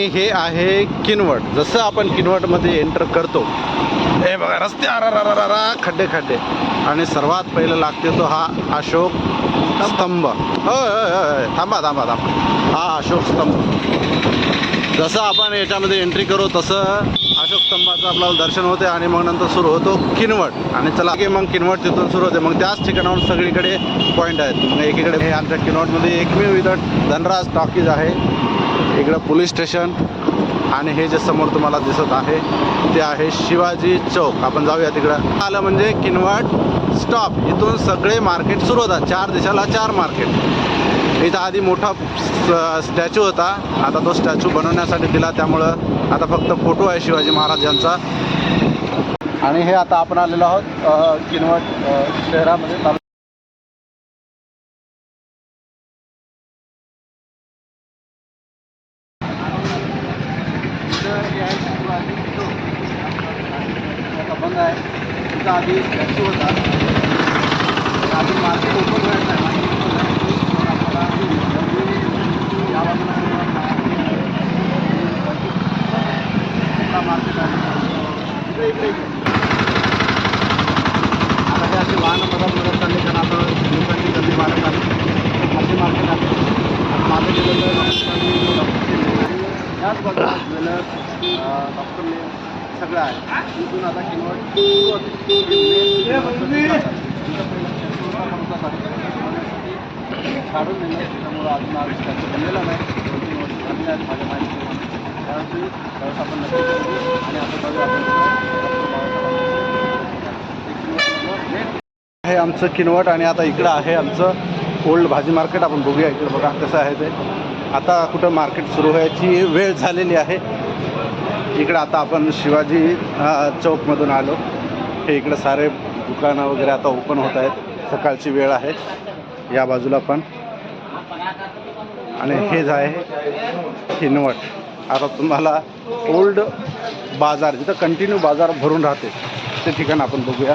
हे आहे किनवट. जसं आपण किनवटमध्ये एंटर करतो हे बघा रस्ते अरा खड्डे खड्डे. आणि सर्वात पहिलं लागते तो हा अशोक स्तंभ. होय थांबा थांबा थांबा. हा अशोक स्तंभ. जसं आपण याच्यामध्ये एंट्री करू तसं अशोक स्तंभाचं आपल्याला दर्शन होते आणि मग नंतर सुरू होतो किनवट. आणि चला की मग किनवट तिथून सुरू होते. मग त्याच ठिकाणावर सगळीकडे पॉईंट आहेत. मग एकीकडे हे आमच्या किनवटमध्ये एकमेव इथं धनराज टॉकीज आहे. इकडं पोलीस स्टेशन आणि हे जे समोर तुम्हाला दिसत आहे ते आहे शिवाजी चौक. आपण जाऊया तिकडं. आलं म्हणजे किनवट स्टॉप इथून सगळे मार्केट सुरू होतात. चार दिशाला चार मार्केट इथं आधी मोठा स्टॅच्यू होता. आता तो स्टॅच्यू बनवण्यासाठी दिला. त्यामुळं आता फक्त फोटो आहे शिवाजी महाराज यांचा. आणि हे आता आपण आलेलो आहोत किनवट शहरामध्ये तालु- आता बंद आहे तिथं आधी स्टॅच्यू होता आधी मार्केट ओपन व्हायचं आहे. मार्केट या बाजूला मार्केट आहे. इकडे इकडे आता हे असे वाहनं मदत मदत चालले कारण आता लोकांची गर्दी वाढत आली असे मार्केट आहे मागे गेलेलं डॉक्टर याच बाजूला ज्वेलर्स डॉक्टर सगळं आहे. आता होते. काढून दिलं त्यामुळं अजून बनलेलं नाही. दोन तीन वर्ष झाली आहेत माझ्या माहिती त्यावेळी त्यावेळेस आपण नक्की आणि आता जाऊया आपण हे आमचं किनवट आणि आता इकडं आहे आमचं ओल्ड भाजी मार्केट. आपण बघूया इकडं बघा कसं आहे ते. आता कुठं मार्केट सुरू व्हायची वेळ झालेली आहे. इकडं आता आपण शिवाजी चौकमधून आलो. हे इकडं सारे दुकानं वगैरे आता ओपन होत आहेत. सकाळची वेळ आहे. या बाजूला पण. आणि हे आहे हिनवट. आता तुम्हाला ओल्ड बाजार जिथं कंटिन्यू बाजार भरून राहते ते ठिकाण आपण बघूया.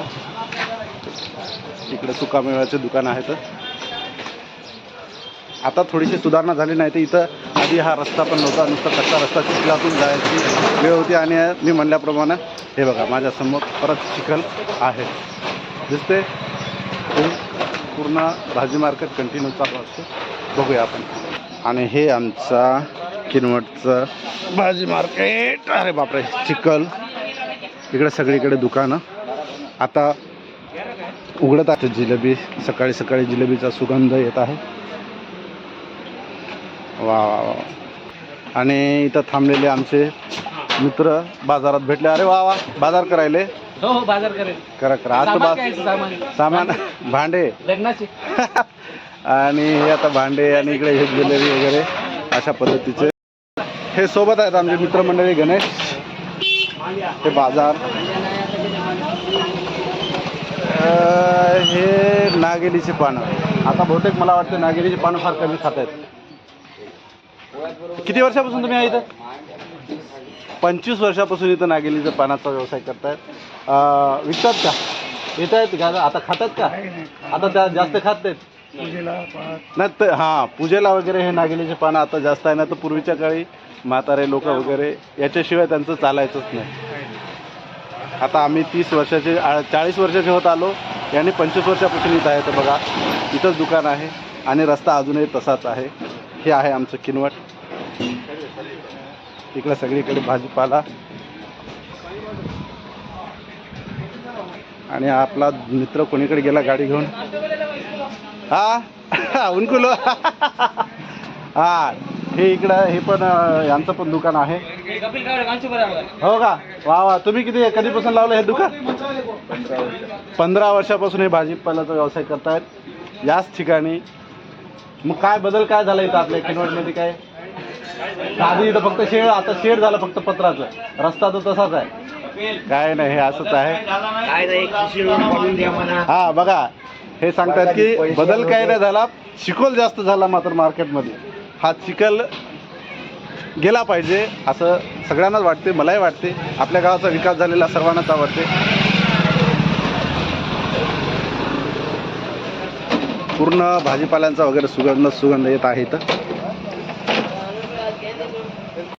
इकडे सुकामेव्याचे दुकान आहेत. आता थोडीशी सुधारणा झाली नाही तर इथं आधी हा रस्ता पण नव्हता. नुसता कच्चा रस्ता चिखलातून जायची वेळ होती आणि मी म्हणल्याप्रमाणे हे बघा माझ्यासमोर परत चिखल आहे. दिसते पूर्ण भाजी मार्केट कंटिन्यू चालू असतो. बघूया आपण. आणि हे आमचा किनवटचं भाजी मार्केट. अरे बापरे चिखल. इकडे सगळीकडे दुकानं. आता उघडत आहे जिलेबी. सकाळी सकाळी जिलेबीचा सुगंध येत आहे. वा वा वा. आणि इथं थांबलेले आमचे मित्र बाजारात भेटले. अरे वा वा. बाजार करायले? हो हो बाजार करेल. करा करा. आज तर सामान बा सामान. सामान? भांडे? लग्नाचे. आणि हे आता भांडे आणि इकडे हे ज्वेलरी वगैरे अशा पद्धतीचे. हे सोबत आहेत आमचे मित्रमंडळी गणेश. हे बाजार. अं, हे नागेलीची पानं. आता बहुतेक मला वाटतं नागेलीची पानं फार कमी खात आहेत. किती वर्षापासून तुम्ही आहे इथं? पंचवीस वर्षापासून इथं नागेलीचं पानाचा व्यवसाय करतायत. विकतात का? येत आहेत का? आता खातात का? आता त्या जास्त खात नाहीत? नाही तर हां पूजेला वगैरे हे नागेलीचे पानं आता जास्त आहे ना तर पूर्वीच्या काळी म्हातारे लोक वगैरे याच्याशिवाय त्यांचं चालायचंच नाही. आता आम्ही तीस वर्षाचे चाळीस वर्षाचे होत आलो. यांनी पंचवीस वर्षापासून इथं आहे तर बघा इथंच दुकान आहे आणि रस्ता अजूनही तसाच आहे. हे आहे आमचं किनवट. इकडं सगळीकडे भाजीपाला. आणि आपला मित्र कोणीकडे गेला गाडी घेऊन? हा? उनकुलो. हा हे इकडं हे पण यांचं पण दुकान आहे. हो का? वा वा. तुम्ही किती कधीपासून लावलं हे दुकान? पंधरा वर्षापासून हे भाजीपाल्याचा व्यवसाय करतायत. याच ठिकाणी. मग काय बदल काय झाला इथं आपल्या किनवटमध्ये काय? आधी इथं फक्त शेड आता शेड झालं फक्त पत्राचं. रस्ता तर तसाच आहे. काय नाही हे असंच आहे. काय नाही हा बघा हे सांगतात की बदल काय नाही झाला चिखल जास्त झाला मात्र मार्केटमध्ये. हा चिखल गेला पाहिजे असं सगळ्यांनाच वाटते मलाही वाटते. आपल्या गावाचा विकास झालेला सर्वांनाच आवडते. पूर्ण भाजीपाल्यांचा वगैरे सुगंध सुगंध येत आहे इथं.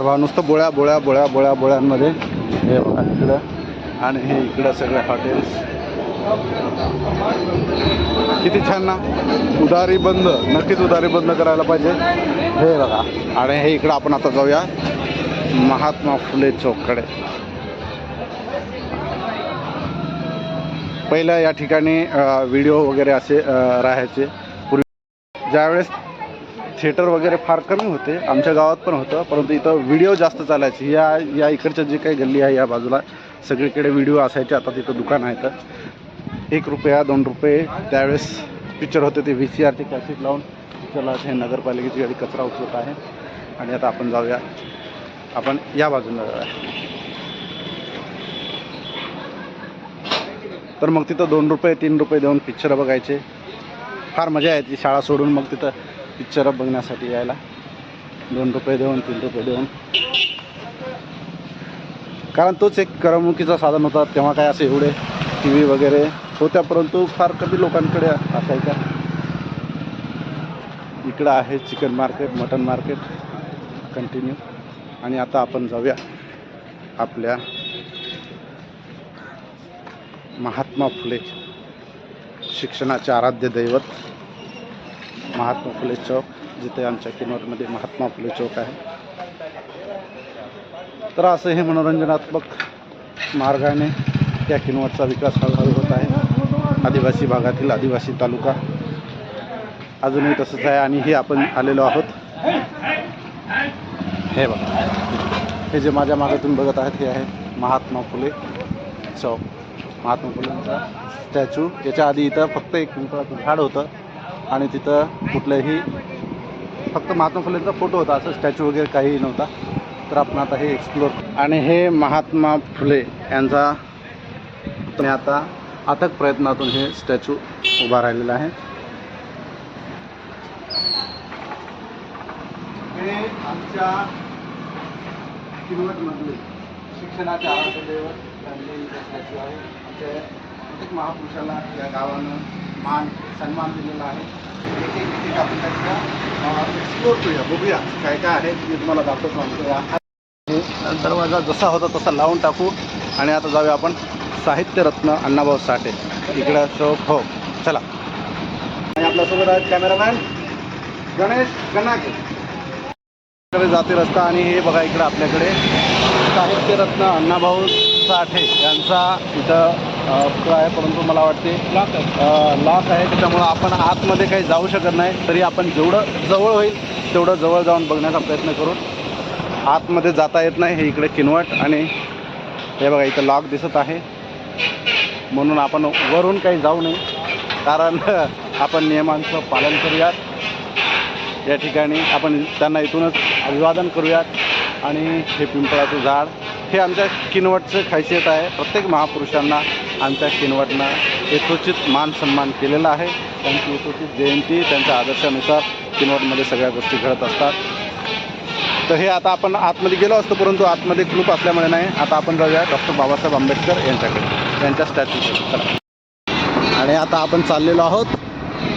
बघा नुसतं बोळ्या बोळ्या बोळ्या बोळ्या बोळ्यांमध्ये हे बघा इकडं. आणि हे इकडं सगळे हॉटेल्स किती छान ना. उदारी बंद. नक्कीच उदारी बंद करायला पाहिजे. हे बघा. आणि हे इकडं आपण आता जाऊया. महात्मा फुले चौककडे पहिल्या या ठिकाणी व्हिडिओ वगैरे असे राहायचे. पूर्वी ज्यावेळेस थिएटर वगैरे फार कमी होते. आमच्या गावात पण होतं परंतु इथं व्हिडिओ जास्त चालायचे. या या इकडच्या जे काही गल्ली आहे या बाजूला सगळीकडे व्हिडिओ असायचे. आता तिथं दुकान आहे तर एक रुपया दोन रुपये त्यावेळेस पिक्चर होते ते व्ही सी आरचे कॅसेट लावून. पिक्चरला हे नगरपालिकेची गाडी कचरा उचलत आहे. आणि आता आपण जाऊया. आपण या बाजूला जाऊया. तर मग तिथं दोन रुपये तीन रुपये देऊन पिक्चर बघायचे. फार मजा यायची शाळा सोडून मग तिथं. पिक्चर बघण्यासाठी यायला. दोन रुपये देऊन तीन रुपये देऊन. कारण तोच एक करमणुकीचं साधन होता. तेव्हा काय असे एवढे टी व्ही वगैरे होत्या परंतु फार कमी लोकांकडे असायच्या. इकडं आहे chicken market mutton market. Continue आणि आता आपण जाऊया आपल्या महात्मा फुले शिक्षणाचे आराध्य दैवत. महात्मा फुले चौक जिथे आमच्या किनोरमध्ये महात्मा फुले चौक आहे. तर असं हे मनोरंजनात्मक मार्गाने त्या किनवटचा विकास हळूहळू होत आहे. आदिवासी भागातील आदिवासी तालुका अजूनही तसंच आहे आणि हे आपण आलेलो आहोत. हे बघा. हे जे माझ्या मागे तुम्ही बघत आहेत हे आहे महात्मा फुले चौक. महात्मा फुलेंचा स्टॅच्यू याच्या आधी इथं फक्त एक पिंपळाचं झाड होतं. आणि तिथं कुठलंही फक्त महात्मा फुलेंचा फोटो होता असं स्टॅच्यू वगैरे काहीही नव्हता. तर आपण आता हे एक्सप्लोर आणि हे महात्मा फुले यांचा आणि आता अथक प्रयत्नातून हे स्टॅच्यू उभा राहिलेला आहे. हे आमच्या किनवटमधले शिक्षणाचे स्टॅच्यू आहे आमच्या प्रत्येक महापुरुषाला या गावानं मान सन्मान दिलेला आहे. एक एक एक आपण एक्सप्लोर करूया बघूया काय काय आहे मी तुम्हाला दाखवतो आमचं या दरवाजा जसा होता तसा लावून टाकू आणि आता जाऊया आपण साहित्यरत्न अण्णाभाऊ साठे. इकडं शोक हो चला. आणि आपल्यासोबत आहेत कॅमेरामॅन गणेश गणाके इकडे जाते रस्ता आणि हे बघा इकडं आपल्याकडे साहित्यरत्न अण्णाभाऊ साठे यांचा इथं पुतळा आहे परंतु मला वाटते लॉक आहे. त्याच्यामुळं आपण आतमध्ये काही जाऊ शकत नाही. तरी आपण जेवढं जवळ होईल तेवढं जवळ जाऊन बघण्याचा प्रयत्न करू आतमध्ये जाता येत नाही. हे इकडे किनवट आणि हे बघा इथं लॉक दिसत आहे. म्हणून आपण वरून काही जाऊ नये. कारण आपण नियमांचं पालन करूयात. या ठिकाणी आपण त्यांना इथूनच अभिवादन करूयात. आणि हे पिंपळाचं झाड हे आमच्या किनवटचं खासियत आहे. प्रत्येक महापुरुषांना आमच्या किनवटनं यथोचित मान सन्मान केलेला आहे. त्यांची यथोचित जयंती त्यांच्या आदर्शानुसार किनवटमध्ये सगळ्या गोष्टी घडत असतात. तर हे आता आपण आतमध्ये गेलो असतो परंतु आतमध्ये ग्रुप असल्यामुळे नाही. आता आपण जाऊया डॉक्टर बाबासाहेब आंबेडकर यांच्याकडे त्यांच्या स्टॅच्यूकडे चला. आणि आता आपण चाललेलो आहोत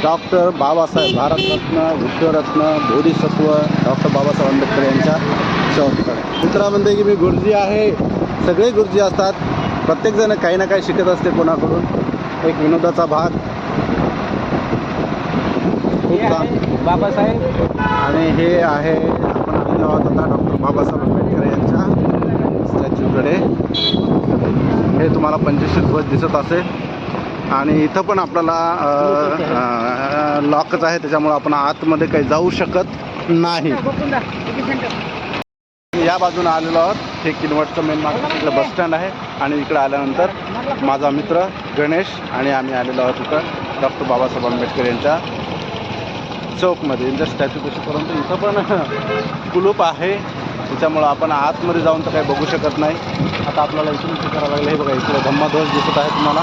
डॉक्टर बाबासाहेब भारतरत्न विश्वरत्न बोधिसत्व डॉक्टर बाबासाहेब आंबेडकर यांच्या चौककडे मित्रा म्हणते की मी गुरुजी आहे. सगळे गुरुजी असतात. प्रत्येकजण काही ना काही शिकत असते कोणाकडून. एक विनोदाचा भाग. खूप छान. बाबासाहेब. आणि हे आहे आपण आलेलो आहोत आता डॉक्टर बाबासाहेब आंबेडकर यांच्या स्टॅच्यूकडे. हे तुम्हाला पंचवीस ध्वज दिसत असेल. आणि इथं पण आपल्याला लॉकच आहे त्याच्यामुळं आपण आतमध्ये काही जाऊ शकत नाही. या बाजूने आलेलो आहोत. हे किनवटचं मेन मार्केट इकडं बसस्टँड आहे. आणि इकडं आल्यानंतर माझा मित्र गणेश आणि आम्ही आलेलो आहोत इथं. डॉक्टर बाबासाहेब आंबेडकर यांच्या चौकमध्ये यांच्या स्टॅच्यू कशी परंतु इथं पण कुलूप आहे. त्याच्यामुळं आपण आतमध्ये जाऊन तर काही बघू शकत नाही. आता आपल्याला इथून काय करावं लागेल. हे बघा इकडं धम्माध्वज दिसत आहे तुम्हाला.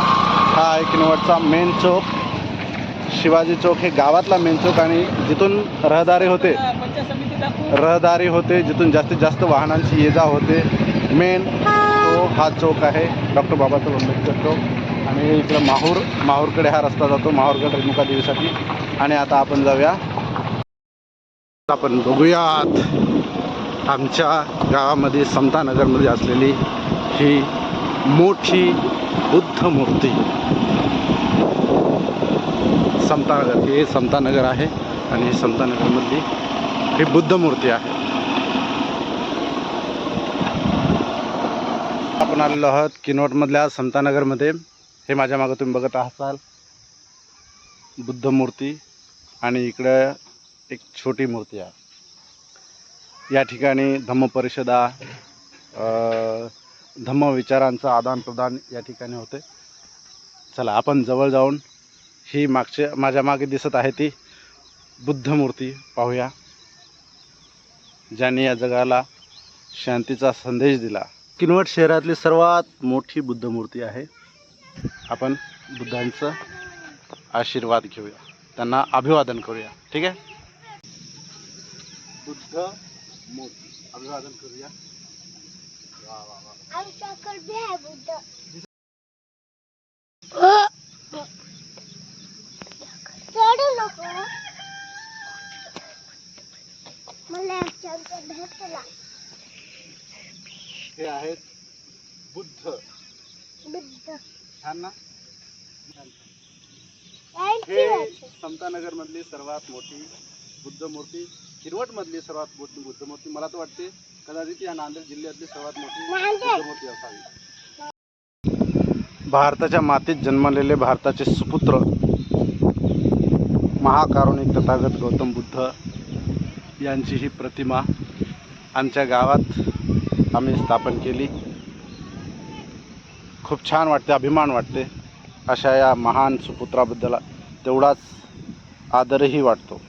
हा आहे किनवटचा मेन चौक. शिवाजी चौक हे गावातला मेन चौक आणि जिथून रहदारी होते रहदारी होते जिथून जास्तीत जास्त वाहनांची ये जा होते. मेन तो हा चौक आहे. डॉक्टर बाबासाहेब आंबेडकर चौक. आणि इकडं माहूर माहूरकडे हा रस्ता जातो माहूरगड रेणुका देवीसाठी आणि आता आपण जाऊया. आपण बघूयात आमच्या गावामध्ये समतानगरमध्ये असलेली ही मोठी बुद्ध मूर्ती. समतानगर हे समतानगर आहे. आणि समतानगरमधली ही बुद्ध मूर्ती आहे. आपण आलेलो आहोत किनवटमधल्या समतानगरमध्ये हे माझ्या मागं तुम्ही बघत असाल. बुद्ध मूर्ती आणि इकडं एक छोटी मूर्ती आहे. या ठिकाणी धम्म परिषदा धम्म विचारांचं आदानप्रदान या ठिकाणी होते. चला आपण जवळ जाऊन ही मागच्या माझ्या मागे दिसत आहे ती बुद्ध मूर्ती पाहूया. ज्याने या जगाला शांतीचा संदेश दिला. किनवट शहरातली सर्वात मोठी बुद्ध मूर्ती आहे. आपण बुद्धांचं आशीर्वाद घेऊया. त्यांना अभिवादन करूया. ठीक आहे? बुद्ध मूर्ती. अभिवादन करूया. वा वा वा. आमच्याकडे बी आहे बुद्ध. चढू नको. मला आमच्याकडे भेटला हे आहेत बुद्ध. बुद्ध. छान ना हे. समतानगर मधली सर्वात मोठी बुद्ध मूर्ती किरवट मधली सर्वात मोठी बुद्ध मूर्ती. मला तर वाटते कदाचित या नांदेड जिल्ह्यातली सर्वात मोठी. बुद्ध मूर्ती असावी. भारताच्या मातीत जन्मलेले भारताचे सुपुत्र महाकारुणिक तथागत गौतम बुद्ध यांची ही प्रतिमा आमच्या गावात आम्ही स्थापन केली. खूप छान वाटते अभिमान वाटते. अशा या महान सुपुत्राबद्दल तेवढाच आदरही वाटतो.